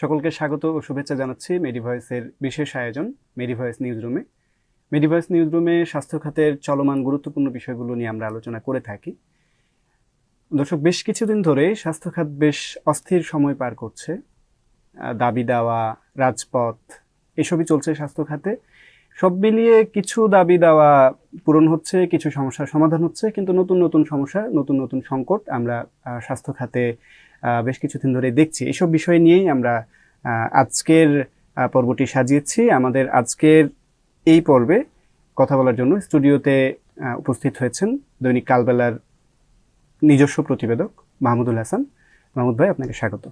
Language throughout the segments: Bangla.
সকলকে স্বাগত ও শুভেচ্ছা জানাচ্ছি মেডিভয়েসের বিশেষ আয়োজন মেডিভয়েস নিউজ রুমে মেডিভয়েস নিউজ রুমে স্বাস্থ্য খাতের চলমান গুরুত্বপূর্ণ বিষয়গুলো নিয়ে আমরা আলোচনা করে থাকি। দর্শক, বেশ কিছুদিন ধরে স্বাস্থ্য খাত বেশ অস্থির সময় পার করছে। দাবি দেওয়া, রাজপথ, এসবই চলছে স্বাস্থ্য খাতে। সব মিলিয়ে কিছু দাবি দেওয়া পূরণ হচ্ছে, কিছু সমস্যার সমাধান হচ্ছে, কিন্তু নতুন নতুন সমস্যা, নতুন নতুন সংকট আমরা স্বাস্থ্য খাতে বেশ কিছুদিন ধরে দেখছি। এসব বিষয় নিয়েই আমরা আজকের পর্বটি সাজিয়েছি। আমাদের আজকের এই পর্বে কথা বলার জন্য স্টুডিওতে উপস্থিত হয়েছেন দৈনিক কালবেলার নিজস্ব প্রতিবেদক মাহমুদুল হাসান। মাহমুদ ভাই আপনাকে স্বাগত।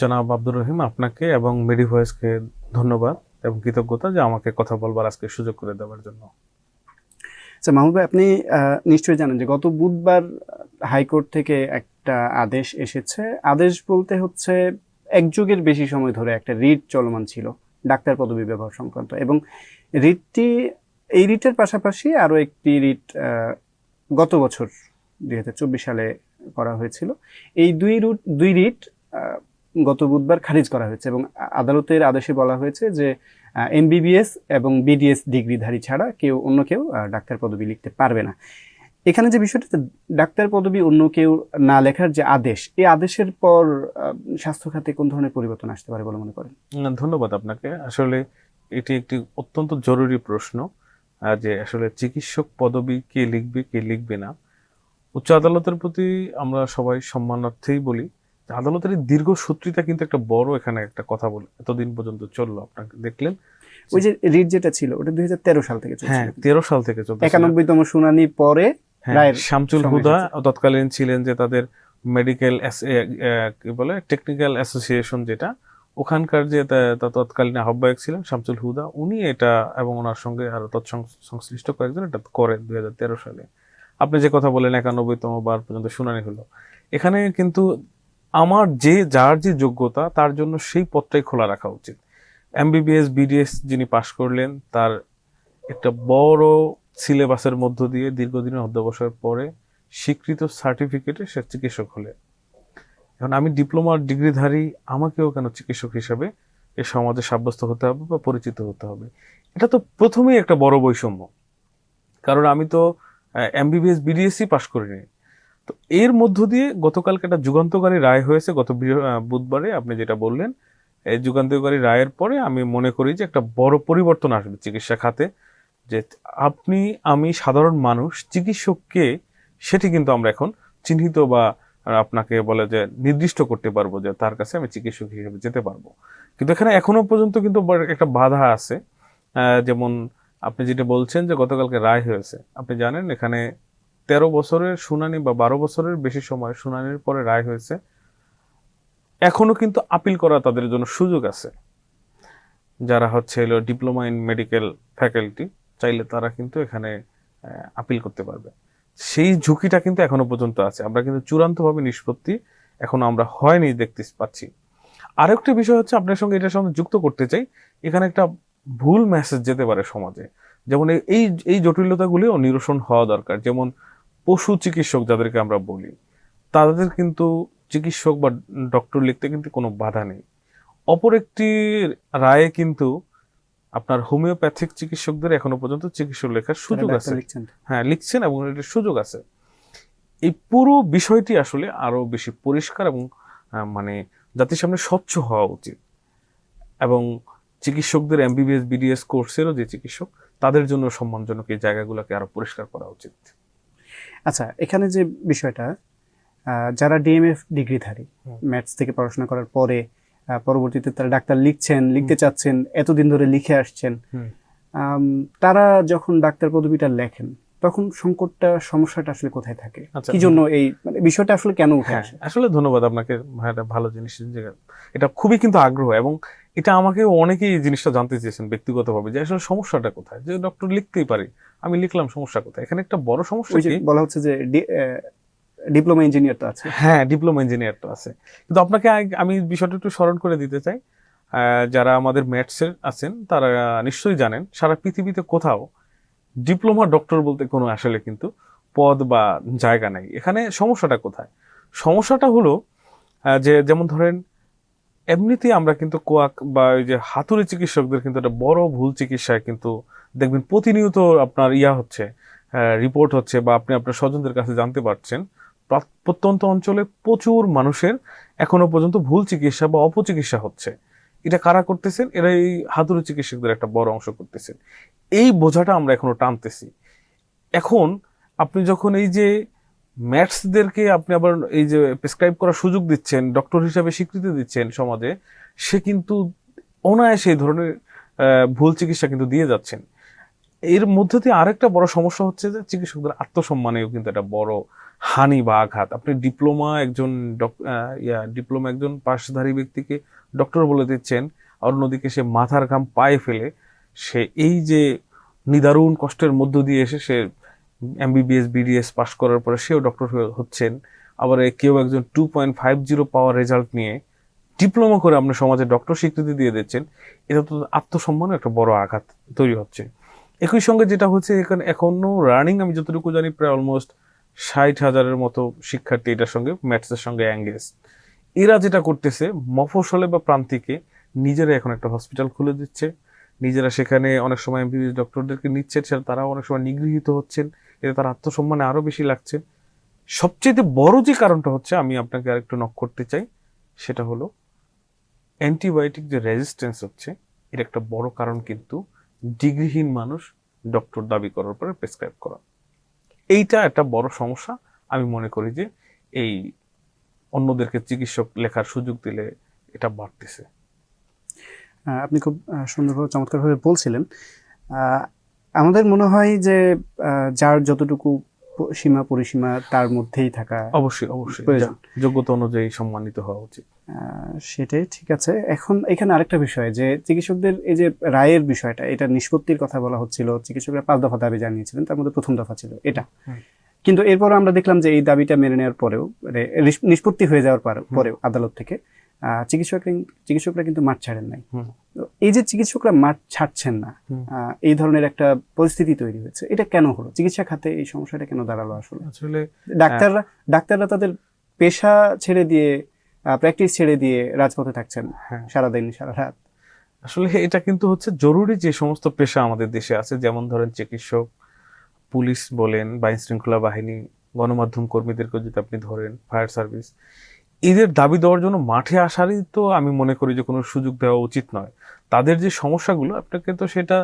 জনাব আব্দুর রহিম আপনাকে এবং মেডি ভয়েসকে ধন্যবাদ এবং কৃতজ্ঞতা যে আমাকে কথা বলবার আজকে সুযোগ করে দেওয়ার জন্য। আচ্ছা মাহমুদ ভাই আপনি নিশ্চয়ই জানেন যে গত বুধবার হাইকোর্ট থেকে একটা আদেশ এসেছে। আদেশ বলতে হচ্ছে, এক যুগের বেশি সময় ধরে একটা রিট চলমান ছিল ডাক্তার পদবি ব্যবহার সংক্রান্ত এবং রিটটি, এই রিটের পাশাপাশি আরও একটি রিট গত বছর দুই হাজার চব্বিশ সালে করা হয়েছিল। এই দুই রুট, দুই রিট গত বুধবার খারিজ করা হয়েছে এবং আদালতের আদেশে বলা হয়েছে যে এমবিবিএস এবং বিডিএস ডিগ্রিধারী ছাড়া কেউ অন্য কেউ ডাক্তার পদবি লিখতে পারবে না। এখানে যে বিষয়টা ডাক্তার পদবি অন্য কেউ না লেখার যে আদেশ এই আদেশের পর স্বাস্থ্য খাতে কোন ধরনের পরিবর্তন আসতে পারে বলে মনে করেন? ধন্যবাদ আপনাকে। আসলে এটি একটি অত্যন্ত জরুরি প্রশ্ন যে আসলে চিকিৎসক পদবি কে লিখবে কে লিখবে না। উচ্চ আদালতের প্রতি আমরা সবাই সম্মানার্থেই বলি আদালতের দীর্ঘ সূত্রিতা কিন্তু একটা বড় এখানে একটা কথা বলে এতদিন পর্যন্ত চলল আপনাকে দেখলেন? ওই যে রিট যেটা ছিল ওটা দুই হাজার তেরো সাল থেকে হ্যাঁ তেরো সাল থেকে চলছে একানব্বইতম শুনানি পরে রায়ের শামচুল হুদা তৎকালীন ছিলেন যে তাদের মেডিকেল কি বলে টেকনিক্যাল অ্যাসোসিয়েশন যেটা ওখানকার যে তৎকালীন আহ্বায়ক ছিলেন শামচুল হুদা উনি এটা এবং ওনার সঙ্গে আরও তৎসং- সংশ্লিষ্ট কয়েকজন এটা করেন দুই সালে। আপনি যে কথা বলেন একানব্বইতম বার পর্যন্ত শুনানি হলো। এখানে কিন্তু আমার যে যার যে যোগ্যতা তার জন্য সেই পথটাই খোলা রাখা উচিত। এমবিবিএস বিডিএস যিনি পাশ করলেন তার একটা বড় সিলেবাসের মধ্য দিয়ে দীর্ঘদিনের অধ্যবসায়ের পরে স্বীকৃত সার্টিফিকেটে সে চিকিৎসক হলে। এখন আমি ডিপ্লোমার ডিগ্রিধারী, আমাকেও কেন চিকিৎসক হিসাবে এ সমাজে সাব্যস্ত হতে হবে বা পরিচিত হতে হবে? এটা তো প্রথমেই একটা বড় বৈষম্য। কারণ আমি তো এমবিবিএস বিডিএসসি পাশ করিনি। তো এর মধ্য দিয়ে গতকালকে একটা যুগান্তকারী রায় হয়েছে। গত বুধবারে আপনি যেটা বললেন, এই যুগান্তকারী রায়ের পরে আমি মনে করি যে একটা বড় পরিবর্তন আসবে চিকিৎসা খাতে। যে আপনি, আমি সাধারণ মানুষ, চিকিৎসককে সেটি কিন্তু আমরা এখন চিহ্নিত বা আপনাকে বলে যে নির্দিষ্ট করতে পারব যে তার কাছে আমি চিকিৎসক হিসেবে যেতে পারব। কিন্তু এখানে এখনও পর্যন্ত কিন্তু একটা বাধা আছে। যেমন আপনি যেটা বলছেন যে গতকালকে রায় হয়েছে। আপনি জানেন এখানে তেরো বছরের শুনানি বা বারো বছরের বেশি সময় শুনানির পরে রায় হয়েছে। এখনও কিন্তু আপিল করা তাদের জন্য সুযোগ আছে। যারা হচ্ছে হলো ডিপ্লোমা ইন মেডিকেল ফ্যাকাল্টি চাইলে তারা কিন্তু এখানে আপিল করতে পারবে। সেই ঝুঁকিটা কিন্তু এখনও পর্যন্ত আছে। আমরা কিন্তু চূড়ান্তভাবে নিষ্পত্তি এখনও আমরা হয়নি দেখতে পাচ্ছি। আরেকটি বিষয় হচ্ছে আপনার সঙ্গে এটার সঙ্গে যুক্ত করতে চাই। এখানে একটা ভুল মেসেজ যেতে পারে সমাজে। যেমন এই- এই জটিলতাগুলিও নিরসন হওয়া দরকার। যেমন পশু চিকিৎসক যাদেরকে আমরা বলি, তাদের কিন্তু চিকিৎসক বা ডক্টর লিখতে কিন্তু কোনো বাধা নেই। অপর একটি রায়ে কিন্তু আপনার হোমিওপ্যাথিক চিকিৎসকদের এখনও পর্যন্ত চিকিৎসক লেখার সুযোগ আছে। হ্যাঁ লিখছেন এবং এটার সুযোগ আছে। এই পুরো বিষয়টি আসলে আরও বেশি পরিষ্কার এবং মানে জাতির সামনে স্বচ্ছ হওয়া উচিত। এবং চিকিৎসকদের এমবিবিএস বিডিএস কোর্সেরও যে চিকিৎসক তাদের জন্য সম্মানজনক এই জায়গাগুলোকে আরও পরিষ্কার করা উচিত। আচ্ছা এখানে যে বিষয়টা যারা ডিএমএফ ডিগ্রিধারী। ম্যাথস থেকে পড়াশোনা করার পরে পরবর্তীতে তারা ডাক্তার লিখছেন লিখতে চাচ্ছেন এতদিন ধরে লিখে আসছেন। তারা যখন ডাক্তার পদবিটা লেখেন তখন সংকটটা সমস্যাটা আসলে কোথায় থাকে? আচ্ছা, কি জন্য এই মানে বিষয়টা আসলে কেন উঠে হ্যাঁ আসে? আসলে ধন্যবাদ আপনাকে ভাই, এটা ভালো জিনিস এটা খুবই কিন্তু আগ্রহ এবং এটা আমাকে অনেকেই এই জিনিসটা জানতে চেয়েছেন ব্যক্তিগতভাবে যে আসলে সমস্যাটা কোথায়? যে ডক্টর লিখতেই পারি। আমি লিখলাম সমস্যা কোথায়? এখানে একটা বড় সমস্যা বলা হচ্ছে যে ডিপ্লোমা ইঞ্জিনিয়ার তো আছে। হ্যাঁ ডিপ্লোমা ইঞ্জিনিয়ার তো আছে। কিন্তু আপনাকে আমি বিষয়টা একটু স্মরণ করে দিতে চাই। যারা আমাদের ম্যাথসের আছেন, তারা নিশ্চয়ই জানেন, সারা পৃথিবীতে কোথাও ডিপ্লোমা ডক্টর বলতে কোনো আসলে কিন্তু পদ বা জায়গা নাই। এখানে সমস্যাটা কোথায়? সমস্যাটা হলো যে যেমন ধরেন, এমনিতেই আমরা কিন্তু কোয়াক বা ওই যে হাতুড়ি চিকিৎসকদের কিন্তু একটা বড় ভুল চিকিৎসায় কিন্তু দেখবেন প্রতিনিয়ত আপনার ইয়া হচ্ছে রিপোর্ট হচ্ছে বা আপনি আপনার স্বজনদের কাছে জানতে পারছেন। প্রা- প্রত্যন্ত অঞ্চলে প্রচুর মানুষের এখনও পর্যন্ত ভুল চিকিৎসা বা অপচিকিৎসা হচ্ছে। এটা কারা করতেছেন? এরা এই হাতুড়ি চিকিৎসকদের একটা বড় অংশ করতেছেন। এই বোঝাটা আমরা এখনও টানতেছি। এখন আপনি যখন এই যে ম্যাটসদেরকে আপনি আবার এই যে প্রেসক্রাইব করার সুযোগ দিচ্ছেন, ডক্টর হিসাবে স্বীকৃতি দিচ্ছেন সমাজে, সে কিন্তু অনায়াসে এই ধরনের ভুল চিকিৎসা কিন্তু দিয়ে যাচ্ছেন। এর মধ্যে দিয়ে আরেকটা বড় সমস্যা হচ্ছে যে চিকিৎসকদের আত্মসম্মানেও কিন্তু একটা বড় হানি বা আঘাত। আপনি ডিপ্লোমা একজন ইয়া ডিপ্লোমা একজন পাশধারী ব্যক্তিকে ডক্টর বলে দিচ্ছেন, অন্যদিকে সে মাথার ঘাম পায়ে ফেলে, সে এই যে নিদারুণ কষ্টের মধ্য দিয়ে এসে সে এমবিবিএস বিডিএস পাশ করার পরে সেও ডক্টর হচ্ছেন। আবার কেউ একজন two point five zero power result নিয়ে ডিপ্লোমা করে আপনার সমাজে ডক্টর স্বীকৃতি দিয়ে দিচ্ছেন, এটা তো আত্মসম্মানের একটা বড় আঘাত তৈরি হচ্ছে। একই সঙ্গে যেটা হচ্ছে, এখানে এখনও রানিং আমি যতটুকু জানি, প্রায় অলমোস্ট ষাট হাজারের মতো শিক্ষার্থী এটার সঙ্গে, ম্যাথসের সঙ্গে অ্যাঙ্গেজ এরা যেটা করতেছে মফসলে বা প্রান্তিকে নিজেরা এখন একটা হসপিটাল খুলে দিচ্ছে। নিজেরা সেখানে অনেক সময় এমবিবিএস ডক্টরদেরকে নিচ্ছে তারাও অনেক সময় নিগৃহীত হচ্ছেন। এতে তার আত্মসম্মানে আরও বেশি লাগছে। সবচেয়ে বড় যে কারণটা হচ্ছে, আমি আপনাকে আরেকটু নক করতে চাই, সেটা হলো অ্যান্টিবায়োটিক যে রেজিস্ট্যান্স হচ্ছে, এর একটা বড় কারণ কিন্তু ডিগ্রিহীন মানুষ ডক্টর দাবি করার পরে প্রেসক্রাইব করা। এইটা একটা বড় সমস্যা। আমি মনে করি যে এই অন্যদেরকে চিকিৎসক লেখার সুযোগ দিলে এটা বাড়তেছে। আপনি খুব সুন্দরভাবে চমৎকারভাবে বলছিলেন। আমাদের মনে হয় যে যার যতটুকু সীমা পরিসীমা তার মধ্যেই থাকা অবশ্যই অবশ্যই। প্রয়োজন। যোগ্যতা অনুযায়ী সম্মানিত হওয়া উচিত। সেটাই ঠিক আছে। এখন এখানে আরেকটা বিষয় যে চিকিৎসকদের এই যে রায়ের বিষয়টা এটা নিষ্পত্তির কথা বলা হচ্ছিল চিকিৎসকরা পাঁচ দফা দাবি জানিয়েছিলেন তার মধ্যে প্রথম দফা ছিল এটা। কিন্তু এরপর আমরা দেখলাম যে এই দাবিটা মেনে নেওয়ার পরেও মানে নিষ্পত্তি হয়ে যাওয়ার পর- পরেও আদালত থেকে আহ, চিকিৎসকরা কিন্তু মাঠ ছাড়েন নাই। এই যে চিকিৎসকরা মাঠ ছাড়ছেন না এই ধরনের একটা পরিস্থিতি তৈরি হয়েছে এটা কেন হলো? চিকিৎসা খাতে এই সমস্যাটা কেন দাঁড়াল আসলে? আসলে ডাক্তাররা ডাক্তাররা তাদের পেশা ছেড়ে দিয়ে প্র্যাকটিস ছেড়ে দিয়ে রাজপথে থাকছেন হ্যাঁ। সারাদিন সারা রাত। আসলে এটা কিন্তু হচ্ছে জরুরি যে সমস্ত পেশা আমাদের দেশে আছে যেমন ধরেন চিকিৎসক পুলিশ বলেন বা আইন শৃঙ্খলা বাহিনী গণমাধ্যম কর্মীদেরকে যদি আপনি ধরেন ফায়ার সার্ভিস এদের দাবি দেওয়ার জন্য মাঠে আসারই তো আমি মনে করি যে কোনো সুযোগ দেওয়া উচিত নয়। তাদের যে সমস্যাগুলো, আপনাকে তো সেটা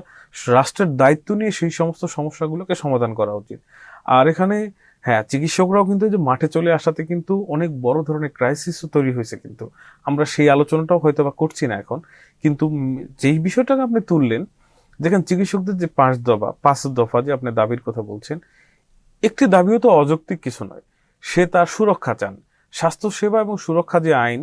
রাষ্ট্রের দায়িত্ব নিয়ে সেই সমস্ত সমস্যাগুলোকে সমাধান করা উচিত। আর এখানে হ্যাঁ চিকিৎসকরাও কিন্তু যে মাঠে চলে আসাতে কিন্তু অনেক বড় ধরনের ক্রাইসিসও তৈরি হয়েছে কিন্তু। আমরা সেই আলোচনাটাও হয়তো বা করছি না এখন। কিন্তু যেই বিষয়টাকে আপনি তুললেন, দেখেন চিকিৎসকদের যে পাঁচ দফা পাঁচ দফা যে আপনি দাবির কথা বলছেন, একটি দাবিও তো অযৌক্তিক কিছু নয়। সে তার সুরক্ষা চান। স্বাস্থ্য সেবা এবং সুরক্ষা যে আইন,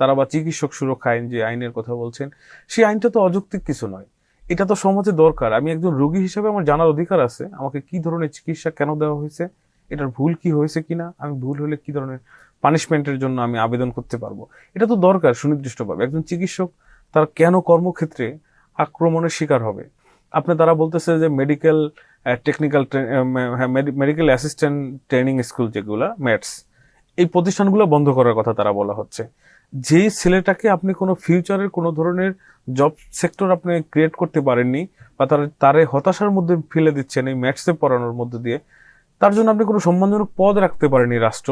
তারা বা চিকিৎসক সুরক্ষা আইন যে আইনের কথা বলছেন, সেই আইনটা তো অযৌক্তিক কিছু নয়। এটা তো সমাজে দরকার। আমি একজন রোগী হিসেবে আমার জানার অধিকার আছে। আমাকে কি ধরনের চিকিৎসা কেন দেওয়া হয়েছে? এটার ভুল কি হয়েছে কিনা? আমি ভুল হলে কি ধরনের পানিশমেন্টের জন্য আমি আবেদন করতে পারব? এটা তো দরকার সুনির্দিষ্টভাবে। একজন চিকিৎসক তার কেন কর্মক্ষেত্রে আক্রমণের শিকার হবে? আপনি তারা বলতেছে যে medical technical medical assistant training school যেগুলা ম্যাটস এই প্রতিষ্ঠানগুলো বন্ধ করার কথা তারা বলা হচ্ছে। যেই ছেলেটাকে আপনি কোনো ফিউচারের কোনো ধরনের জব সেক্টর আপনি ক্রিয়েট করতে পারেননি বা তার, তারে হতাশার মধ্যে ফেলে দিচ্ছেন এই ম্যাথসে পড়ানোর মধ্যে দিয়ে, তার জন্য আপনি কোনো সম্মানজনক পদ রাখতে পারেনি রাষ্ট্র।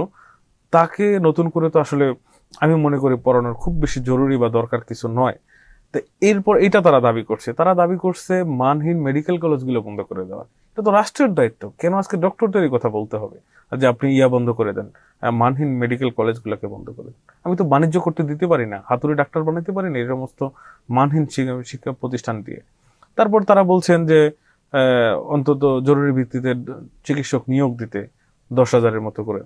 তাকে নতুন করে তো আসলে আমি মনে করি পড়ানোর খুব বেশি জরুরি বা দরকার কিছু নয়। তো এরপর এটা তারা দাবি করছে। তারা দাবি করছে মানহীন মেডিকেল কলেজগুলো বন্ধ করে দেওয়া। এটা তো রাষ্ট্রের দায়িত্ব। কেন আজকে ডক্টরদেরই কথা বলতে হবে? যে আপনি ইয়া বন্ধ করে দেন মানহীন মেডিকেল কলেজগুলোকে বন্ধ করে দেন। আমি তো বাণিজ্য করতে দিতে পারি না, হাতুড়ি ডাক্তার বানাতে পারি না, এই সমস্ত মানহীন শিক্ষা- প্রতিষ্ঠান দিয়ে। তারপর তারা বলছেন যে অন্তত জরুরি ভিত্তিতে চিকিৎসক নিয়োগ দিতে দশ হাজারের মতো করে।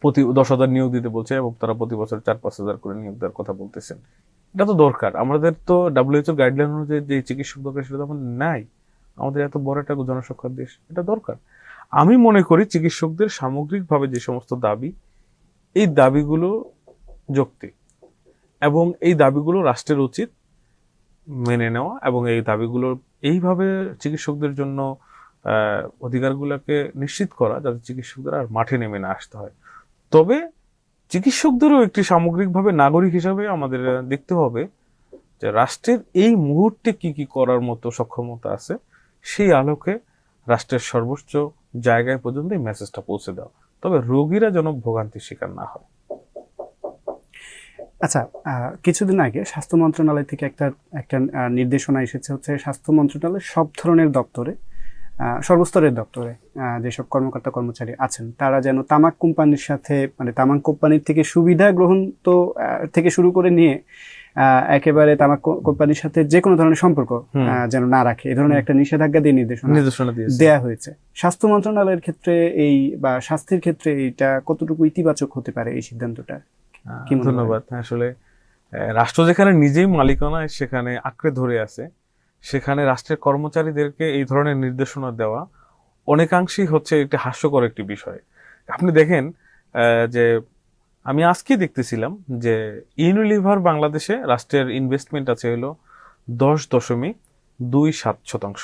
প্রতি দশ হাজার নিয়োগ দিতে বলছে এবং তারা প্রতি বছর চার পাঁচ হাজার করে নিয়োগ দেওয়ার কথা বলতেছেন। এটা তো দরকার। আমাদের তো ডাব্লিউএইচও গাইডলাইন অনুযায়ী যে চিকিৎসক দরকার সেটা তো আমাদের নাই। আমাদের এত বড় একটা জনসংখ্যার দেশ, এটা দরকার। আমি মনে করি চিকিৎসকদের সামগ্রিকভাবে যে সমস্ত দাবি, এই দাবিগুলো যৌক্তিক এবং এই দাবিগুলো রাষ্ট্রের উচিত মেনে নেওয়া এবং এই দাবিগুলো এইভাবে চিকিৎসকদের জন্য অধিকারগুলোকে নিশ্চিত করা যাতে চিকিৎসকদের আর মাঠে নেমে না আসতে হয়। তবে চিকিৎসকদেরও একটি সামগ্রিকভাবে নাগরিক হিসাবে আমাদের দেখতে হবে যে রাষ্ট্রের এই মুহূর্তে কি কি করার মতো সক্ষমতা আছে। সেই আলোকে রাষ্ট্রের সর্বোচ্চ জায়গায় পর্যন্ত এই মেসেজটা পৌঁছে দেওয়া। তবে রোগীরা যেন ভোগান্তির শিকার না হয়। আচ্ছা কিছুদিন আগে স্বাস্থ্য মন্ত্রণালয় থেকে একটা একটা নির্দেশনা এসেছে হচ্ছে স্বাস্থ্য মন্ত্রণালয় সব ধরনের দপ্তরে সর্বস্তরের দপ্তরে যেসব কর্মকর্তা, কর্মচারী আছেন, তারা যেন তামাক কোম্পানির সাথে মানে তামাক কোম্পানির থেকে সুবিধা গ্রহণ তো থেকে শুরু করে নিয়ে একেবারে তামাক কোম্পানির সাথে যে কোনো ধরনের সম্পর্ক যেন না রাখে। এই ধরনের একটা নিষেধাজ্ঞা দিয়ে নির্দেশনা নির্দেশনা দেয়া হয়েছে। স্বাস্থ্য মন্ত্রণালয়ের ক্ষেত্রে এই বা স্বাস্থ্যের ক্ষেত্রে এইটা কতটুকু ইতিবাচক হতে পারে এই সিদ্ধান্তটা? কি ধন্যবাদ। আসলে আহ, রাষ্ট্র যেখানে নিজেই মালিকানায় সেখানে আঁকড়ে ধরে আছে সেখানে রাষ্ট্রের কর্মচারীদেরকে এই ধরনের নির্দেশনা দেওয়া অনেকাংশেই হচ্ছে একটি হাস্যকর একটি বিষয়। আপনি দেখেন আহ, যে আমি আজকে দেখতেছিলাম যে ইউনিলিভার বাংলাদেশে রাষ্ট্রের ইনভেস্টমেন্ট আছে হলো দশ দশমিক দুই সাত শতাংশ।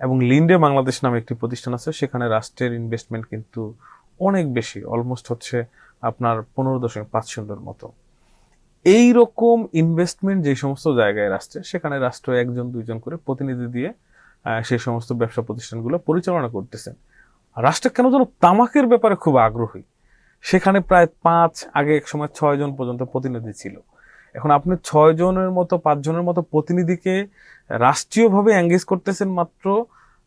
এবং লিন্ডে বাংলাদেশ নামে একটি প্রতিষ্ঠান আছে, সেখানে রাষ্ট্রের ইনভেস্টমেন্ট কিন্তু অনেক বেশি অলমোস্ট হচ্ছে আপনার পনেরো দশমিক পাঁচ শূন্যর মতো। এই রকম ইনভেস্টমেন্ট যে সমস্ত জায়গায় রাষ্ট্রে সেখানে রাষ্ট্র একজন, দুইজন করে প্রতিনিধি দিয়ে সেই সমস্ত ব্যবসা প্রতিষ্ঠানগুলো পরিচালনা করতেছেন রাষ্ট্র কেন যেন তামাকের ব্যাপারে খুব আগ্রহী। সেখানে প্রায় পাঁচ, আগে এক সময় ছয় জন পর্যন্ত প্রতিনিধি ছিল। এখন আপনি ছয় জনের মতো, পাঁচ জনের মতো প্রতিনিধিকে রাষ্ট্রীয়ভাবে এঙ্গেজ করতেছেন মাত্র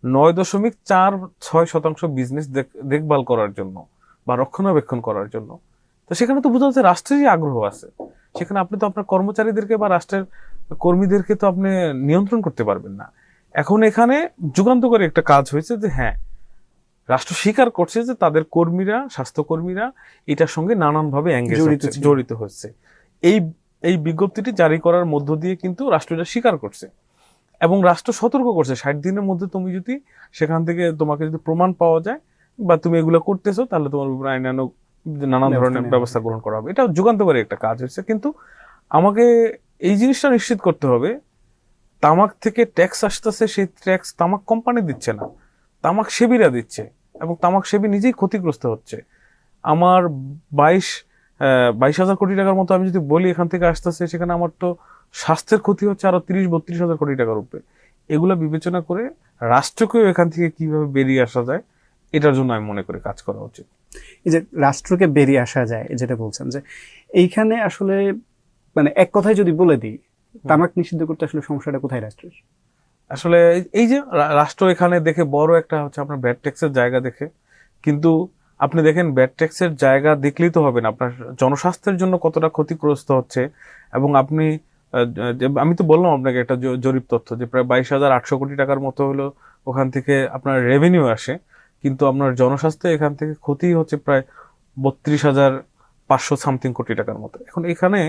নয় দশমিক চার ছয় শতাংশ বিজনেস দেখভাল করার জন্য বা রক্ষণাবেক্ষণ করার জন্য। তো সেখানে তো বোঝা যাচ্ছে রাষ্ট্রেরই আগ্রহ আছে। সেখানে আপনি তো আপনার কর্মচারীদেরকে বা রাষ্ট্রের কর্মীদেরকে তো আপনি নিয়ন্ত্রণ করতে পারবেন না। এখন এখানে যুগান্তকারী একটা কাজ হয়েছে যে হ্যাঁ রাষ্ট্র স্বীকার করছে যে তাদের কর্মীরা স্বাস্থ্যকর্মীরা এটার সঙ্গে নানানভাবে জড়িত হচ্ছে, এই এই বিজ্ঞপ্তিটি জারি করার মধ্য দিয়ে কিন্তু রাষ্ট্র এটা স্বীকার করছে। এবং রাষ্ট্র সতর্ক করছে ষাট দিনের মধ্যে তুমি যদি সেখান থেকে তোমাকে যদি প্রমাণ পাওয়া যায় বা তুমি এগুলো করতেছো তাহলে তোমার উপর আইনানুগ নানান ধরনের ব্যবস্থা গ্রহণ করা হবে। এটা যুগান্তকারী একটা কাজ হচ্ছে। কিন্তু আমাকে এই জিনিসটা নিশ্চিত করতে হবে তামাক থেকে ট্যাক্স আসতেছে সেই ট্যাক্স তামাক কোম্পানি দিচ্ছে না। তামাক সেবীরা দিচ্ছে। এবং তামাক সেবী নিজেই ক্ষতিগ্রস্ত হচ্ছে। আমার বাইশ বাইশ হাজার কোটি টাকার মতো আমি যদি বলি এখান থেকে আসতেছে সেখানে আমার তো স্বাস্থ্যের ক্ষতি হচ্ছে আরও তিরিশ বত্রিশ হাজার কোটি টাকার উপরে। এগুলো বিবেচনা করে রাষ্ট্রকেও এখান থেকে কীভাবে বেরিয়ে আসা যায় এটার জন্য আমি মনে করি কাজ করা উচিত। এই যে রাষ্ট্রকে বেরিয়ে আসা যায় যেটা বলছেন যে এইখানে আসলে মানে এক কথায় যদি বলে দিই তামাক নিষিদ্ধ করতে আসলে সমস্যাটা কোথায় রাষ্ট্রের? আসলে এই- যে রাষ্ট্র এখানে দেখে বড় একটা হচ্ছে আপনার ব্যাড ট্যাক্সের জায়গা দেখে। কিন্তু আপনি দেখেন ব্যাড ট্যাক্সের জায়গা দেখলেই তো হবে না। আপনার জনস্বাস্থ্যের জন্য কতটা ক্ষতিগ্রস্ত হচ্ছে এবং আপনি আমি তো বললাম আপনাকে একটা জরিপ তথ্য যে প্রায় বাইশ হাজার আটশো কোটি টাকার মতো হলো ওখান থেকে আপনার রেভিনিউ আসে। কিন্তু আপনার জনস্বাস্থ্য এখান থেকে ক্ষতি হচ্ছে প্রায় বত্রিশ হাজার পাঁচশো সামথিং কোটি টাকার মতো। এখন এখানে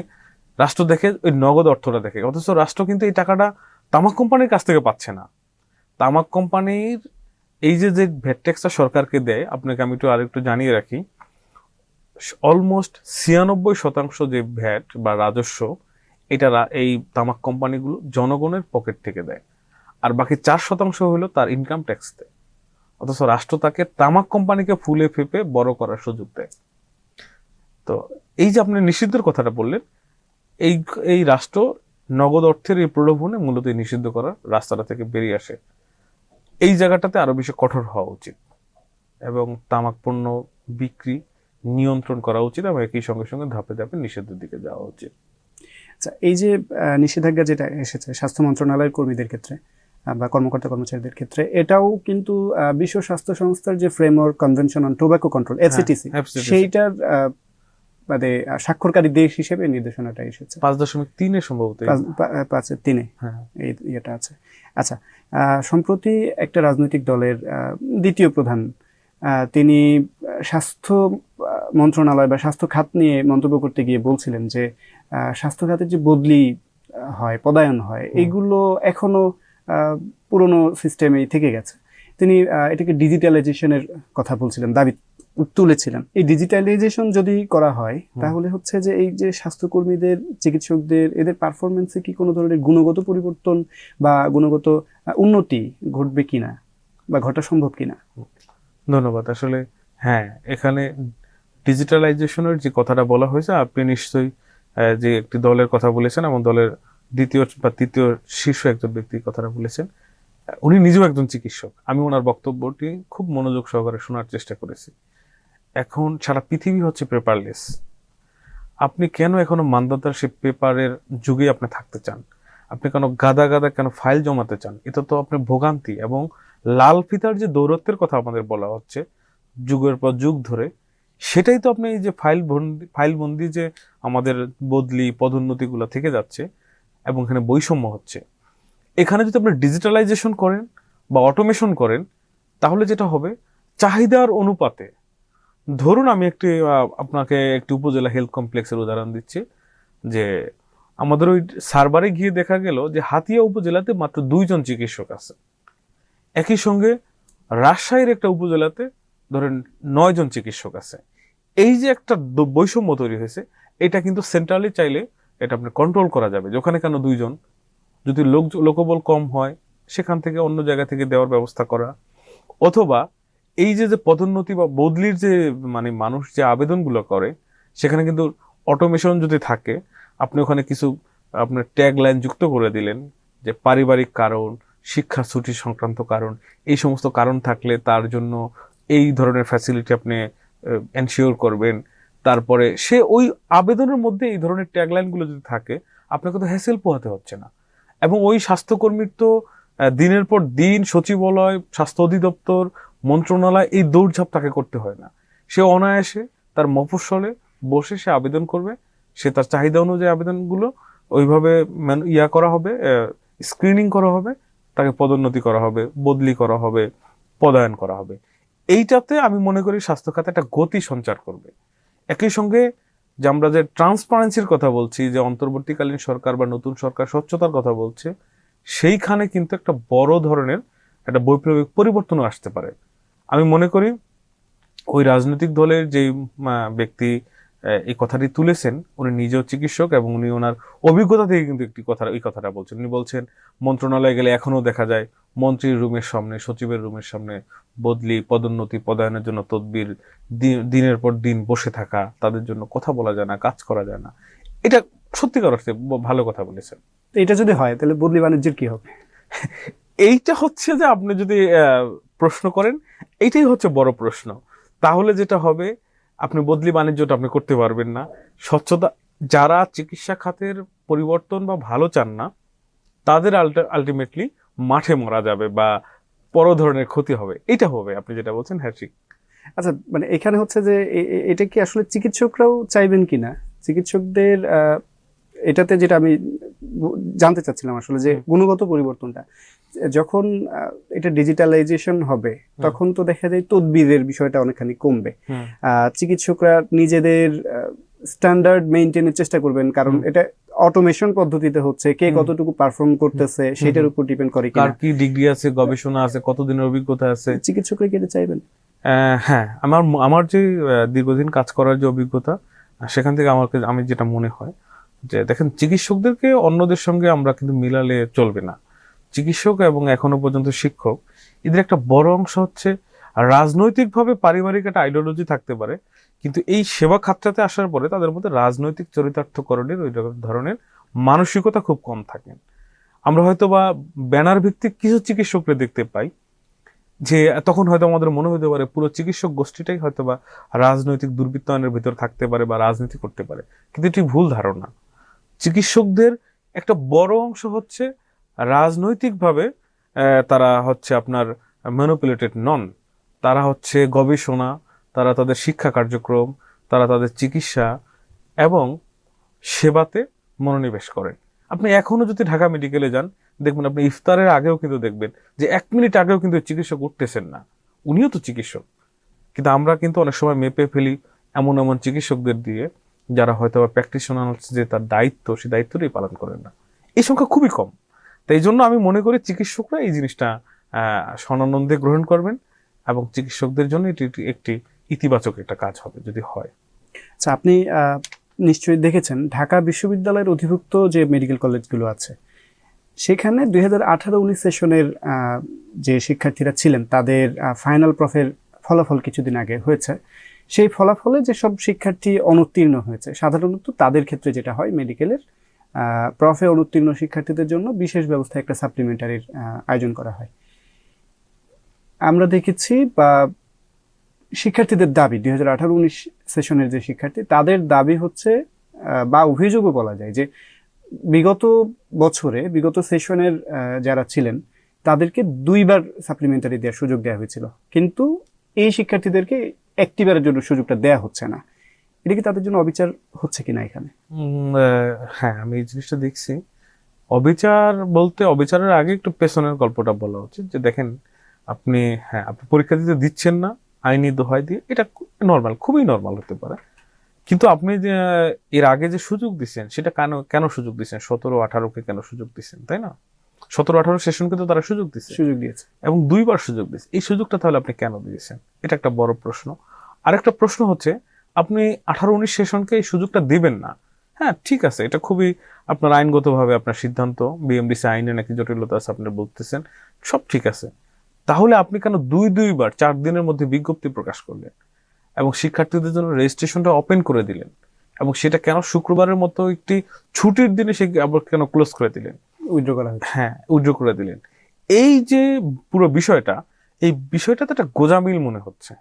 রাষ্ট্র দেখে, ওই নগদ অর্থটা দেখে। অথচ রাষ্ট্র কিন্তু এই টাকাটা তামাক কোম্পানির কাছ থেকে পাচ্ছে না। তামাক কোম্পানির এই যে যে ভ্যাট ট্যাক্সটা সরকারকে দেয়, আপনাকে আমি একটু আরেকটু জানিয়ে রাখি অলমোস্ট ছিয়ানব্বই শতাংশ যে ভ্যাট বা রাজস্ব, এটা এই তামাক কোম্পানিগুলো জনগণের পকেট থেকে দেয়। আর বাকি চার শতাংশ হলো তার ইনকাম ট্যাক্স দেয় অথচ রাষ্ট্র তাকে তামাক কোম্পানিকে ফুলে ফেপে বড় করার সুযোগ দেয়। তো এই যে আপনি নিষিদ্ধের কথাটা বললেন, এই এই রাষ্ট্র নগদ অর্থের এই প্রলোভনে মূলত এই নিষিদ্ধ করার রাস্তাটা থেকে বেরিয়ে আসে। এই জায়গাটাতে আরও বেশি কঠোর হওয়া উচিত এবং তামাক পণ্য বিক্রি নিয়ন্ত্রণ করা উচিত এবং একই সঙ্গে সঙ্গে ধাপে ধাপে নিষিদ্ধের দিকে যাওয়া উচিত। আচ্ছা এই যে নিষেধাজ্ঞা যেটা এসেছে স্বাস্থ্য মন্ত্রণালয়ের কর্মীদের ক্ষেত্রে বা কর্মকর্তা কর্মচারীদের ক্ষেত্রে এটাও কিন্তু বিশ্ব স্বাস্থ্য সংস্থার যে framework convention on tobacco control FCTC সেইটার মানে স্বাক্ষরকারী দেশ হিসেবে নির্দেশনাটা এসেছে। পাঁচ দশমিক তিনে সম্ভবত পাঁচ- তিনে হ্যাঁ। এই ইয়েটা আছে। আচ্ছা সম্প্রতি একটা রাজনৈতিক দলের দ্বিতীয় প্রধান তিনি স্বাস্থ্য মন্ত্রণালয় বা স্বাস্থ্য খাত নিয়ে মন্তব্য করতে গিয়ে বলছিলেন যে স্বাস্থ্য খাতের যে বদলি হয় পদায়ন হয়। এগুলো এখনও আহ, পুরনো সিস্টেমেই থেকে গেছে। তিনি এটাকে ডিজিটালাইজেশনের কথা বলছিলেন দাবি তুলেছিলেন। এই ডিজিটালাইজেশন যদি করা হয় তাহলে হচ্ছে যে এই যে স্বাস্থ্যকর্মীদের চিকিৎসকদের এদের পারফরমেন্সে কি কোনো ধরনের গুণগত পরিবর্তন বা গুণগত উন্নতি ঘটবে কিনা বা ঘটা সম্ভব কিনা? ধন্যবাদ। আসলে হ্যাঁ এখানে ডিজিটালাইজেশনের যে কথাটা বলা হয়েছে আপনি নিশ্চয়ই যে একটি দলের কথা বলেছেন এবং দলের দ্বিতীয় বা তৃতীয় শীর্ষ একজন ব্যক্তির কথাটা বলেছেন উনি নিজেও একজন চিকিৎসক। আমি ওনার বক্তব্যটি খুব মনোযোগ সহকারে শোনার চেষ্টা করেছি। এখন সারা পৃথিবী হচ্ছে পেপারলেস আপনি কেন এখনও মানদাতার সে পেপারের যুগে আপনি থাকতে চান? আপনি কেন গাদা গাদা কেন ফাইল জমাতে চান? এটা তো আপনার ভোগান্তি এবং লাল ফিতার যে দৌরত্বের কথা আমাদের বলা হচ্ছে, যুগের পর যুগ ধরে, সেটাই তো আপনি এই যে ফাইল বন্দি ফাইল বন্দি যে আমাদের বদলি, পদোন্নতিগুলো থেকে যাচ্ছে এবং এখানে বৈষম্য হচ্ছে। এখানে যদি আপনি ডিজিটালাইজেশন করেন বা অটোমেশন করেন, তাহলে যেটা হবে, চাহিদার অনুপাতে ধরুন আমি একটি আপনাকে একটি উপজেলা হেলথ কমপ্লেক্সের উদাহরণ দিচ্ছি, যে আমাদের ওই সার্ভারে গিয়ে দেখা গেল যে হাতিয়া উপজেলাতে মাত্র দুইজন চিকিৎসক আছে। একই সঙ্গে রাজশাহীর একটা উপজেলাতে ধরেন নয় জন চিকিৎসক আছে। এই যে একটা বৈষম্য তৈরি হয়েছে, এটা কিন্তু সেন্ট্রালি চাইলে এটা আপনি কন্ট্রোল করা যাবে, যে ওখানে কেন দুইজন? যদি লোক লোকবল কম হয়, সেখান থেকে অন্য জায়গা থেকে দেওয়ার ব্যবস্থা করা। অথবা এই যে যে পদোন্নতি বা বদলির যে মানে মানুষ যে আবেদনগুলো করে, সেখানে কিন্তু অটোমেশন যদি থাকে, আপনি ওখানে কিছু আপনার ট্যাগ লাইন যুক্ত করে দিলেন, যে পারিবারিক কারণ শিক্ষা ছুটি সংক্রান্ত কারণ, এই সমস্ত কারণ থাকলে তার জন্য এই ধরনের ফ্যাসিলিটি আপনি এনশিওর করবেন। তারপরে সে ওই আবেদনের মধ্যে এই ধরনের ট্যাগলাইনগুলো যদি থাকে, আপনাকে তো হ্যাসেল পোহাতে হচ্ছে না। এবং ওই স্বাস্থ্যকর্মীর তো দিনের পর দিন সচিবালয়, স্বাস্থ্য অধিদপ্তর মন্ত্রণালয় এই দৌড়ঝাঁপ তাকে করতে হয় না। সে অনায়াসে তার মফস্বলে বসে সে আবেদন করবে। সে তার চাহিদা অনুযায়ী আবেদনগুলো ওইভাবে ইয়া করা হবে স্ক্রিনিং করা হবে, তাকে পদোন্নতি করা হবে, বদলি করা হবে, পদায়ন করা হবে। এইটাতে আমি মনে করি স্বাস্থ্য খাতে একটা গতি সঞ্চার করবে। একই সঙ্গে যে আমরা যে ট্রান্সপারেন্সির কথা বলছি, যে অন্তর্বর্তীকালীন সরকার বা নতুন সরকার স্বচ্ছতার কথা বলছে, সেইখানে কিন্তু একটা বড় ধরনের একটা বৈপ্লবিক পরিবর্তনও আসতে পারে। আমি মনে করি ওই রাজনৈতিক দলের যে ব্যক্তি এই কথাটি তুলেছেন উনি নিজেও চিকিৎসক এবং উনি ওনার অভিজ্ঞতা থেকে কিন্তু একটি কথা এই কথাটা বলছেন। উনি বলছেন মন্ত্রণালয়ে গেলে এখনও দেখা যায় মন্ত্রীর রুমের সামনে সচিবের রুমের সামনে বদলি পদোন্নতি পদায়নের জন্য তদবির দিনের পর দিন বসে থাকা তাদের জন্য কথা বলা যায় না কাজ করা যায় না। এটা সত্যিকার অর্থে ভালো কথা বলেছেন। এটা যদি হয় তাহলে বদলি বাণিজ্যের কি হবে? এইটা হচ্ছে যে আপনি যদি প্রশ্ন করেন এইটাই হচ্ছে বড় প্রশ্ন। তাহলে যেটা হবে আপনি বদলি বাণিজ্যটা আপনি করতে পারবেন না। স্বচ্ছতা যারা চিকিৎসা খাতের পরিবর্তন বা ভালো চান না তাদের আলটিমেটলি মাঠে মরা যাবে বা বড় ধরনের ক্ষতি হবে। এটা হবে আপনি যেটা বলছেন হ্যাঁ ঠিক। আচ্ছা মানে এখানে হচ্ছে যে এটা কি আসলে চিকিৎসকরাও চাইবেন কিনা? চিকিৎসকদের এটাতে যেটা আমি জানতে চাচ্ছিলাম আসলে যে গুণগত পরিবর্তনটা যখন এটা ডিজিটালাইজেশন হবে তখন তো দেখা যায় তদবিরের বিষয়টা অনেকখানি কমবে। চিকিৎসকরা নিজেদের স্ট্যান্ডার্ড মেনটেনের চেষ্টা করবেন কারণ এটা অটোমেশন পদ্ধতিতে হচ্ছে কে কতটুকু পারফর্ম করতেছে সেটার উপর ডিপেন্ড করে কার কি ডিগ্রি আছে গবেষণা আছে কতদিনের অভিজ্ঞতা আছে? চিকিৎসকরা কি চাইবেন? আহ, হ্যাঁ আমার আমার যে দীর্ঘদিন কাজ করার যে অভিজ্ঞতা সেখান থেকে আমাকে আমি যেটা মনে হয় যে দেখেন চিকিৎসকদেরকে অন্যদের সঙ্গে আমরা কিন্তু মিলালে চলবে না। চিকিৎসক এবং এখনও পর্যন্ত শিক্ষক, এদের একটা বড় অংশ হচ্ছে রাজনৈতিকভাবে পারিবারিক একটা আইডিওলজি থাকতে পারে, কিন্তু এই সেবা খাতটাতে আসার পরে তাদের মধ্যে রাজনৈতিক চরিতার্থকরণের ওই ধরনের মানসিকতা খুব কম থাকেন। আমরা হয়তো বা ব্যানার ভিত্তিক কিছু চিকিৎসকরা দেখতে পাই, যে তখন হয়তো আমাদের মনে হতে পারে পুরো চিকিৎসক গোষ্ঠীটাই হয়তো বা রাজনৈতিক দুর্বৃত্তায়নের ভিতর থাকতে পারে বা রাজনীতি করতে পারে, কিন্তু এটি ভুল ধারণা। চিকিৎসকদের একটা বড় অংশ হচ্ছে রাজনৈতিকভাবে তারা হচ্ছে আপনার ম্যানুপুলেটেড নন তারা হচ্ছে গবেষণা, তারা তাদের শিক্ষা কার্যক্রম, তারা তাদের চিকিৎসা এবং সেবাতে মনোনিবেশ করেন। আপনি এখনও যদি ঢাকা মেডিকেলে যান, দেখবেন আপনি ইফতারের আগেও কিন্তু দেখবেন যে এক মিনিট আগেও কিন্তু চিকিৎসক উঠতেছেন না। উনিও তো চিকিৎসক। কিন্তু আমরা কিন্তু অনেক সময় মেপে ফেলি এমন এমন চিকিৎসকদের দিয়ে, যারা হয়তো প্র্যাকটিশনার হচ্ছে যে তার দায়িত্ব সেই দায়িত্বটাই পালন করেন না। এই সংখ্যা খুবই কম। তাই জন্য আমি মনে করি চিকিৎসকরা এই জিনিসটা সনানন্দে গ্রহণ করবেন এবং চিকিৎসকদের জন্য এটি একটি- ইতিবাচক একটা কাজ হবে যদি হয়। আচ্ছা আপনি নিশ্চয়ই দেখেছেন, ঢাকা বিশ্ববিদ্যালয়ের অধিভুক্ত যে মেডিকেল কলেজগুলো আছে, সেখানে দুই হাজার আঠারো উনিশ সেশনের যে শিক্ষার্থীরা ছিলেন, তাদের ফাইনাল প্রফের ফলাফল কিছুদিন আগে হয়েছে। সেই ফলাফলে যেসব শিক্ষার্থী অনুত্তীর্ণ হয়েছে, সাধারণত তাদের ক্ষেত্রে যেটা হয় মেডিকেলের প্রফে অনুত্তীর্ণ শিক্ষার্থীদের জন্য বিশেষ ব্যবস্থা একটা সাপ্লিমেন্টারির আয়োজন করা হয়। আমরা দেখেছি বা শিক্ষার্থীদের দাবি, দুই হাজার আঠারো উনিশ সেশনের যে শিক্ষার্থী, তাদের দাবি হচ্ছে বা অভিযোগও বলা যায় যে বিগত বছরে, বিগত সেশনের যারা ছিলেন, তাদেরকে দুইবার সাপ্লিমেন্টারি দেওয়ার সুযোগ দেওয়া হয়েছিল। কিন্তু এই শিক্ষার্থীদেরকে একটিবারের জন্য সুযোগটা দেওয়া হচ্ছে না। এটা কি তাদের জন্য অবিচার হচ্ছে কিনা এখানে? হ্যাঁ আমি এই জিনিসটা দেখছি। অবিচার বলতে অবিচারের আগে একটু পেছনের গল্পটা বলা উচিত যে দেখেন আপনি হ্যাঁ আপনি পরীক্ষা দিতে দিচ্ছেন না আইনি দোহাই দিয়ে এটা নর্মাল খুবই নর্মাল হতে পারে। কিন্তু আপনি যে এর আগে যে সুযোগ দিচ্ছেন সেটা কেন কেন সুযোগ দিচ্ছেন সতেরো আঠারোকে কেন সুযোগ দিচ্ছেন তাই না? সতেরো আঠারো সেশনকে তো তারা সুযোগ দিচ্ছে সুযোগ দিয়েছে। এবং দুইবার সুযোগ দিয়েছে এই সুযোগটা তাহলে আপনি কেন দিয়েছেন? এটা একটা বড় প্রশ্ন। আরেকটা প্রশ্ন হচ্ছে আপনি আঠারো উনিশ সেশনকে এই সুযোগটা দিবেন না। হ্যাঁ ঠিক আছে এটা খুবই আপনার আইনগতভাবে আপনার সিদ্ধান্ত। বিএমডিসি আইনে নাকি জটিলতা আছে আপনি বলতেছেন সব ঠিক আছে। তাহলে আপনি কেন দুই দুইবার চার দিনের মধ্যে বিজ্ঞপ্তি প্রকাশ করলেন এবং শিক্ষার্থীদের জন্য রেজিস্ট্রেশনটা ওপেন করে দিলেন এবং সেটা কেন শুক্রবারের মতো একটি ছুটির দিনে সে আবার কেন ক্লোজ করে দিলেন? উইথড্র করা হ্যাঁ উজ্জ্ব করে দিলেন। এই যে পুরো বিষয়টা এই বিষয়টাতে একটা গোজামিল মনে হচ্ছে।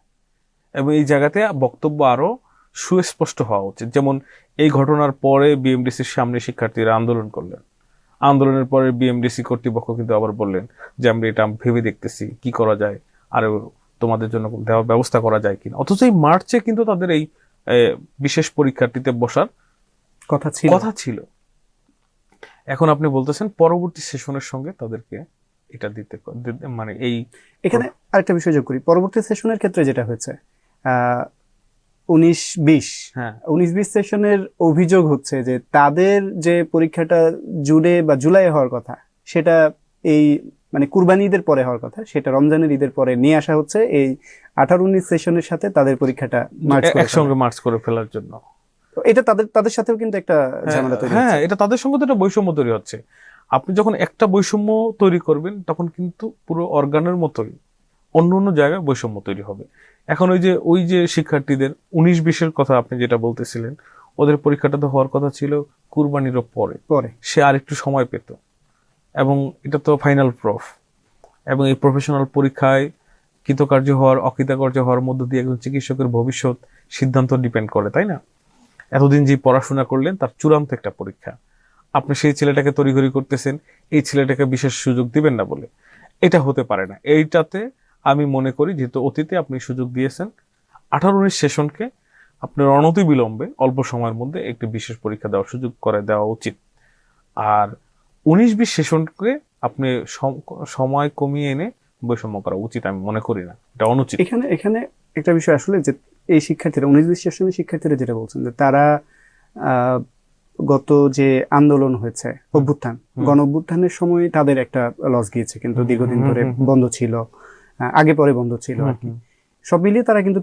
এবং এই জায়গাতে বক্তব্য আরও সুস্পষ্ট হওয়া উচিত। যেমন এই ঘটনার পরে বিএমডিসির সামনে শিক্ষার্থীরা আন্দোলন করলেন। আন্দোলনের পরে বিএমডিসি কর্তৃপক্ষ কিন্তু আবার বললেন যে আমরা এটা ভেবে দেখতেছি কি করা যায়? আরও তোমাদের জন্য দেওয়ার ব্যবস্থা করা যায় কিনা? অথচ এই মার্চে কিন্তু তাদের এই বিশেষ পরীক্ষার্থীতে বসার কথা ছিল। কথা ছিল। এখন আপনি বলতেছেন পরবর্তী সেশনের সঙ্গে তাদেরকে এটা দিতে দিতে- মানে এই এখানে আরেকটা বিষয় যোগ করি। পরবর্তী সেশনের ক্ষেত্রে যেটা হয়েছে উনিশ বিশ। হ্যাঁ। উনিশ বিশ সেশনের অভিযোগ হচ্ছে যে তাদের যে পরীক্ষাটা জুনে বা জুলাই হওয়ার কথা সেটা এই মানে কুরবানি ঈদের পরে হওয়ার কথা সেটা রমজানের ঈদের পরে নিয়ে আসা হচ্ছে এই আঠারো উনিশ সেশনের সাথে তাদের পরীক্ষাটা মার্চ একসঙ্গে মার্চ করে ফেলার জন্য। এটা তাদের তাদের সাথেও কিন্তু একটা ঝামেলা তৈরি হ্যাঁ এটা তাদের সঙ্গে তো একটা বৈষম্য তৈরি হচ্ছে। আপনি যখন একটা বৈষম্য তৈরি করবেন তখন কিন্তু পুরো অর্গানের মতোই অন্য অন্য জায়গায় বৈষম্য তৈরি হবে। এখন ওই যে ওই যে শিক্ষার্থীদের উনিশ বিশের কথা আপনি যেটা বলতেছিলেন ওদের পরীক্ষাটা তো হওয়ার কথা ছিল কুরবানিরও পরে। পরে। সে আর একটু সময় পেত। এবং এটা তো ফাইনাল প্রফ এবং এই প্রফেশনাল পরীক্ষায় কৃতকার্য হওয়ার অকৃতকার্য হওয়ার মধ্য দিয়ে একজন চিকিৎসকের ভবিষ্যৎ সিদ্ধান্ত ডিপেন্ড করে তাই না? এতদিন যে পড়াশোনা করলেন তার চূড়ান্ত একটা পরীক্ষা। আপনি সেই ছেলেটাকে তড়িঘড়ি করতেছেন এই ছেলেটাকে বিশেষ সুযোগ দিবেন না বলে। এটা হতে পারে না। এইটাতে আমি মনে করি যেহেতু অতীতে আপনি সুযোগ দিয়েছেন আঠারো উনিশ সেশনকে আপনার অনতি বিলম্বে অল্প সময়ের মধ্যে একটি বিশেষ পরীক্ষা দেওয়ার সুযোগ করে দেওয়া উচিত। আর উনিশ বিশ সেশনকে আপনি সময় কমিয়ে এনে বৈষম্য করা উচিত আমি মনে করি না। এটা অনুচিত। এখানে এখানে একটা বিষয় আসলে যে এই শিক্ষার্থীরা উনিশ বিশ সেশনের শিক্ষার্থীরা যেটা বলছেন যে তারা আহ, গত যে আন্দোলন হয়েছে অভ্যুত্থান গণ অভ্যুত্থানের সময় তাদের একটা লস গিয়েছে কিন্তু দীর্ঘদিন ধরে। বন্ধ ছিল। আগে পরে বন্ধ ছিল আর কি সব মিলিয়ে তারা কিন্তু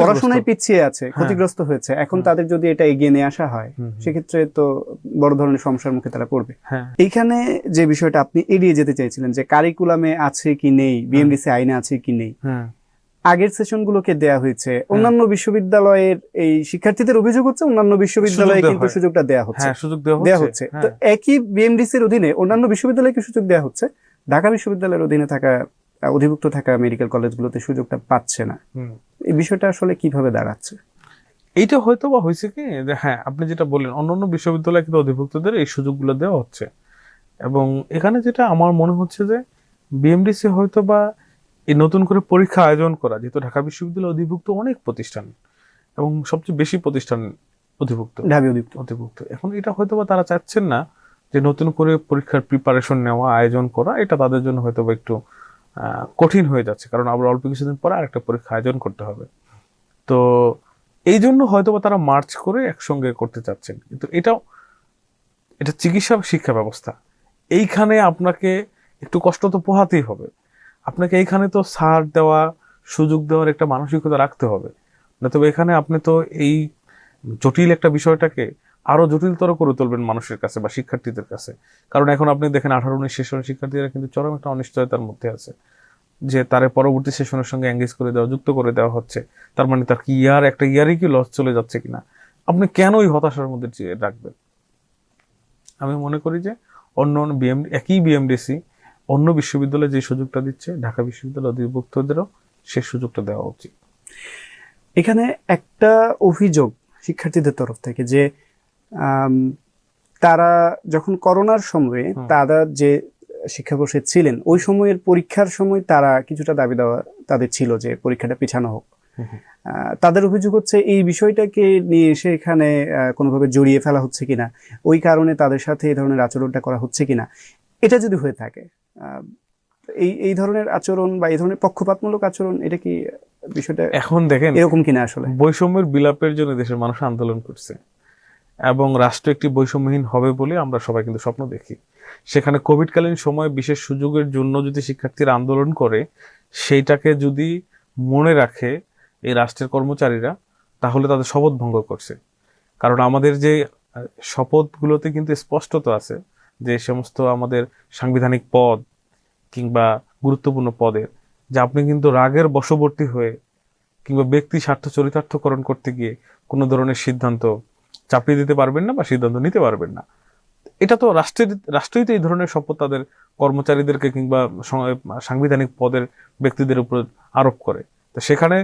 পড়াশোনায় পিছিয়ে আছে ক্ষতিগ্রস্ত হয়েছে। এখন তাদের যদি এটা এগিয়ে নিয়ে আসা হয়। সেক্ষেত্রে তো বড় ধরনের সমস্যার মুখে তারা পড়বে। হ্যাঁ। এইখানে যে বিষয়টা আপনি এড়িয়ে যেতে চাইছিলেন যে কারিকুলামে আছে কি নেই বিএমডিসি আইনে আছে কি নেই হ্যাঁ। আগের সেশনগুলোকে দেয়া হয়েছে। অন্যান্য বিশ্ববিদ্যালয়ের এই শিক্ষার্থীদের অভিযোগ হচ্ছে অন্যান্য বিশ্ববিদ্যালয়ে কিন্তু সুযোগটা দেয়া হচ্ছে। হ্যাঁ সুযোগ দেওয়া দেয়া হচ্ছে। তো হ্যাঁ। একই বিএমডিসির অধীনে অন্যান্য বিশ্ববিদ্যালয়কে সুযোগ দেওয়া হচ্ছে। ঢাকা বিশ্ববিদ্যালয়ের অধীনে থাকা অধিভুক্ত থাকা মেডিকেল কলেজগুলোতে সুযোগটা পাচ্ছে না। এই বিষয়টা আসলে কীভাবে দাঁড়াচ্ছে? এইটা হয়তো বা হয়েছে কি যে হ্যাঁ আপনি যেটা বললেন অন্যান্য বিশ্ববিদ্যালয় কিন্তু অধিভুক্তদের এই সুযোগগুলো দেওয়া হচ্ছে। এবং এখানে যেটা আমার মনে হচ্ছে যে বিএমডিসি হয়তো বা এই নতুন করে পরীক্ষা আয়োজন করা যেহেতু ঢাকা বিশ্ববিদ্যালয় অধিভুক্ত অনেক প্রতিষ্ঠান এবং সবচেয়ে বেশি প্রতিষ্ঠান অধিভুক্ত। ঢাবি অধিভুক্ত। অধিভুক্ত। এখন এটা হয়তো বা তারা চাচ্ছেন না যে নতুন করে পরীক্ষার প্রিপারেশন নেওয়া আয়োজন করা এটা তাদের জন্য হয়তো বা একটু কঠিন হয়ে যাচ্ছে। কারণ আবার অল্প কিছুদিন পরে আরেকটা পরীক্ষা আয়োজন করতে হবে। তো এই জন্য হয়তো তারা মার্চ করে একসঙ্গে করতে চাচ্ছেন। কিন্তু এটাও, এটা চিকিৎসা শিক্ষা ব্যবস্থা। এইখানে আপনাকে একটু কষ্ট তো পোহাতেই হবে। আপনাকে এইখানে তো সার দেওয়া, সুযোগ দেওয়ার একটা মানসিকতা রাখতে হবে। না তবে এখানে আপনি তো এই জটিল একটা বিষয়টাকে আরও জটিলতর করে তুলবেন মানুষের কাছে বা শিক্ষার্থীদের কাছে। কারণ এখন আপনি দেখেন আঠারো উনিশ সেশনের শিক্ষার্থীরা কিন্তু চরম একটা অনিশ্চয়তার মধ্যে আছে। যে তার পরবর্তী সেশনের সঙ্গে এঙ্গেজ করে দেওয়া, যুক্ত করে দেওয়া হচ্ছে। তার মানে তার কি ইয়ার, একটা ইয়ারই কি লস চলে যাচ্ছে কিনা? আপনি কেন ওই হতাশার মধ্যে রাখবেন? আমি মনে করি যে অন্য অন্য বিএম একই বিএমডিসি অন্য বিশ্ববিদ্যালয়ে যে সুযোগটা দিচ্ছে, ঢাকা বিশ্ববিদ্যালয় অধিভুক্তদেরও সে সুযোগটা দেওয়া উচিত। এখানে একটা অভিযোগ শিক্ষার্থীদের তরফ থেকে যে তারা যখন করোনার সময়ে। তারা যে শিক্ষাবর্ষে ছিলেন ওই সময়ের পরীক্ষার সময় তারা কিছুটা দাবি দেওয়া তাদের ছিল যে পরীক্ষাটা পিছানো হোক। তাদের অভিযোগ হচ্ছে এই বিষয়টাকে নিয়ে এসে এখানে কোনোভাবে জড়িয়ে ফেলা হচ্ছে কিনা ওই কারণে তাদের সাথে এই ধরনের আচরণটা করা হচ্ছে কিনা এটা যদি হয়ে থাকে আহ, এই এই ধরনের আচরণ বা এই ধরনের পক্ষপাতমূলক আচরণ এটা কি বিষয়টা এখন দেখেন এরকম কিনা আসলে? বৈষম্যের বিলাপের জন্য দেশের মানুষ আন্দোলন করছে। এবং রাষ্ট্র একটি বৈষম্যহীন হবে বলে আমরা সবাই কিন্তু স্বপ্ন দেখি। সেখানে কোভিডকালীন সময়ে বিশেষ সুযোগের জন্য যদি শিক্ষার্থীরা আন্দোলন করে, সেইটাকে যদি মনে রাখে এই রাষ্ট্রের কর্মচারীরা, তাহলে তাদের শপথ ভঙ্গ করছে। কারণ আমাদের যে শপথগুলোতে কিন্তু স্পষ্টত আছে যে সমস্ত আমাদের সাংবিধানিক পদ কিংবা গুরুত্বপূর্ণ পদের, যে আপনি কিন্তু রাগের বশবর্তী হয়ে কিংবা ব্যক্তি স্বার্থ চরিতার্থকরণ করতে গিয়ে কোনো ধরনের সিদ্ধান্ত চাপিয়ে দিতে পারবেন না বা সিদ্ধান্ত নিতে পারবেন না। এটা তো রাষ্ট্রের, রাষ্ট্রই তো এই ধরনের শপথ তাদের কর্মচারীদেরকে কিংবা সাংবিধানিক পদের ব্যক্তিদের উপর আরোপ করে। তো সেখানে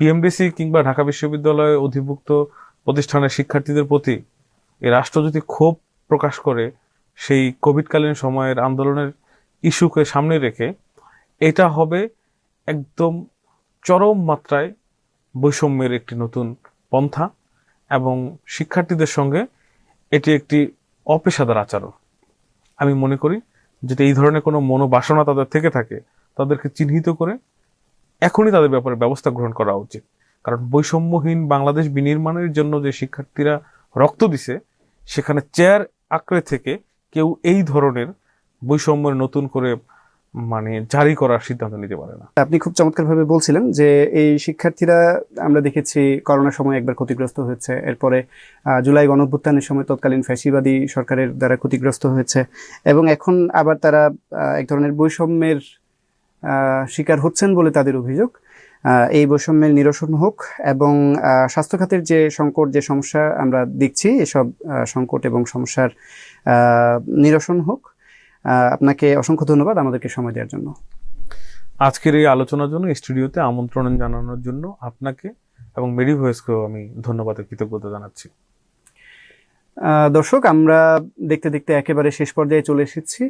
পিএমডিসি কিংবা ঢাকা বিশ্ববিদ্যালয়ে অধিভুক্ত প্রতিষ্ঠানের শিক্ষার্থীদের প্রতি এই রাষ্ট্র যদি ক্ষোভ প্রকাশ করে, সেই কোভিডকালীন সময়ের আন্দোলনের ইস্যুকে সামনে রেখে, এটা হবে একদম চরম মাত্রায় বৈষম্যের একটি নতুন পন্থা। এবং শিক্ষার্থীদের সঙ্গে এটি একটি অপেশাদার আচরণ। আমি মনে করি যদি এই ধরনের কোনো মনোবাসনা তাদের থেকে থাকে, তাদেরকে চিহ্নিত করে এখনই তাদের ব্যাপারে ব্যবস্থা গ্রহণ করা উচিত। কারণ বৈষম্যহীন বাংলাদেশ বিনির্মাণের জন্য যে শিক্ষার্থীরা রক্ত দিছে, সেখানে চেয়ার আঁকড়ে থেকে কেউ এই ধরনের বৈষম্যের নতুন করে মানে জারি করার সিদ্ধান্ত নিতে পারে না। আপনি খুব চমৎকারভাবে বলছিলেন যে এই শিক্ষার্থীরা, আমরা দেখেছি করোনার সময় একবার ক্ষতিগ্রস্ত হয়েছে, এরপরে জুলাই গণঅভ্যুত্থানের সময় তৎকালীন ফ্যাসিবাদী সরকারের দ্বারা ক্ষতিগ্রস্ত হয়েছে এবং এখন আবার তারা এক ধরনের বৈষম্যের শিকার হচ্ছেন বলে তাদের অভিযোগ। এই বৈষম্যের নিরসন হোক এবং স্বাস্থ্য খাতের যে সংকট, যে সমস্যা আমরা দেখছি, এসব সংকট এবং সমস্যার নিরসন হোক। আপনাকে অসংখ্য ধন্যবাদ আমাদেরকে সময় দেওয়ার জন্য। আজকের এই আলোচনার জন্য স্টুডিওতে আমন্ত্রণ জানানোর জন্য আপনাকে এবং মেরি ভয়েসকেও আমি ধন্যবাদ কৃতজ্ঞতা জানাচ্ছি। দর্শক আমরা দেখতে দেখতে একেবারে শেষ পর্যায়ে চলে এসেছি।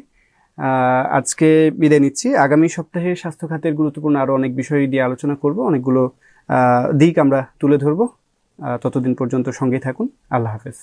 আজকে বিদায় নিচ্ছি। আগামী সপ্তাহে স্বাস্থ্য খাতের গুরুত্বপূর্ণ আরও অনেক বিষয় নিয়ে আলোচনা করব। অনেকগুলো দিক আমরা তুলে ধরব। ততদিন পর্যন্ত সঙ্গে থাকুন। আল্লাহ হাফেজ।